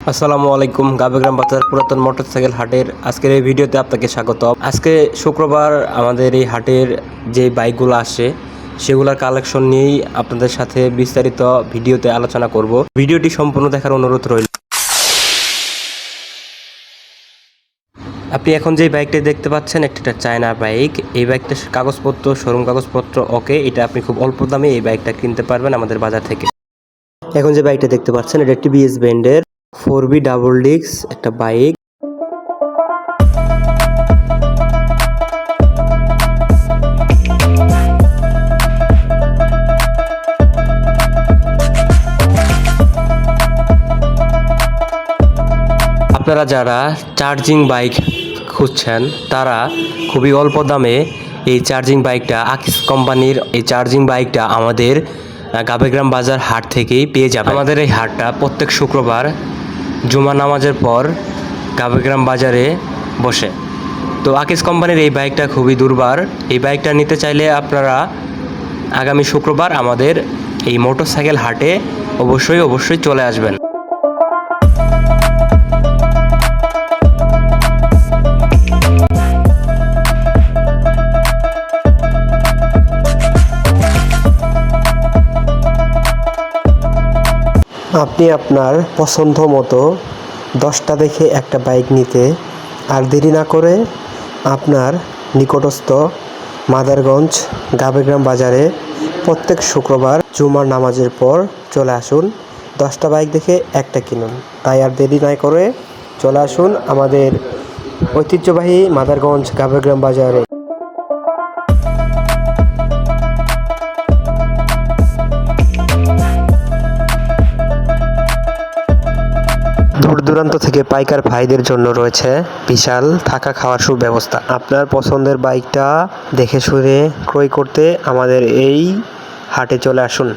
আসসালামু আলাইকুম, গাবেগ্রাম বাজার পুরাতন মোটরসাইকেল হাটের আজকের এই ভিডিওতে আপনাকে স্বাগত। আজকে শুক্রবার আমাদের এই হাটের যে বাইকগুলো আসে, সেগুলোর কালেকশন নিয়েই আপনাদের সাথে বিস্তারিত ভিডিওতে আলোচনা করব। ভিডিওটি সম্পূর্ণ দেখার অনুরোধ রইল। আপনি এখন যে বাইকটা দেখতে পাচ্ছেন, একটি চায়না বাইক। এই বাইকটার কাগজপত্র, শোরুম কাগজপত্র, ওকে, এটা আপনি খুব অল্প দামে এই বাইকটা কিনতে পারবেন আমাদের বাজার থেকে। এখন যে বাইকটা দেখতে পাচ্ছেন, এটা একটি বিএস ব্যান্ডের ফোর বি ডাবল ডিক্স একটা বাইক। আপনারা যারা চার্জিং বাইক খুঁজছেন, তারা খুবই অল্প দামে এই চার্জিং বাইকটা আকিস কোম্পানির এই চার্জিং বাইকটা আমাদের গাবেগ্রাম বাজার হাট থেকেই পেয়ে যাবে আমাদের এই হাটটা প্রত্যেক শুক্রবার জুমা নামাজের পর গাবেগ্রাম বাজারে বসে। তো আকিস কোম্পানির এই বাইকটা খুবই দুর্বার। এই বাইকটা নিতে চাইলে আপনারা আগামী শুক্রবার আমাদের এই মোটরসাইকেল হাটে অবশ্যই অবশ্যই চলে আসবেন। আপনি আপনার পছন্দ মতো দশটা দেখে একটা বাইক নিতে আর দেরি না করে আপনার নিকটস্থ মাদারগঞ্জ গাবেগ্রাম বাজারে প্রত্যেক শুক্রবার জুমার নামাজের পর চলে আসুন, দশটা বাইক দেখে একটা কিনুন। তাই আর দেরি না করে চলে আসুন আমাদের ঐতিহ্যবাহী মাদারগঞ্জ গাবেগ্রাম বাজারে। দূরান্ত থেকে পাইকার ভাইদের জন্য রয়েছে বিশাল থাকা খাওয়ার সুব্যবস্থা। আপনার পছন্দের বাইকটা দেখে শুনে ক্রয় করতে আমাদের এই হাটে চলে আসুন।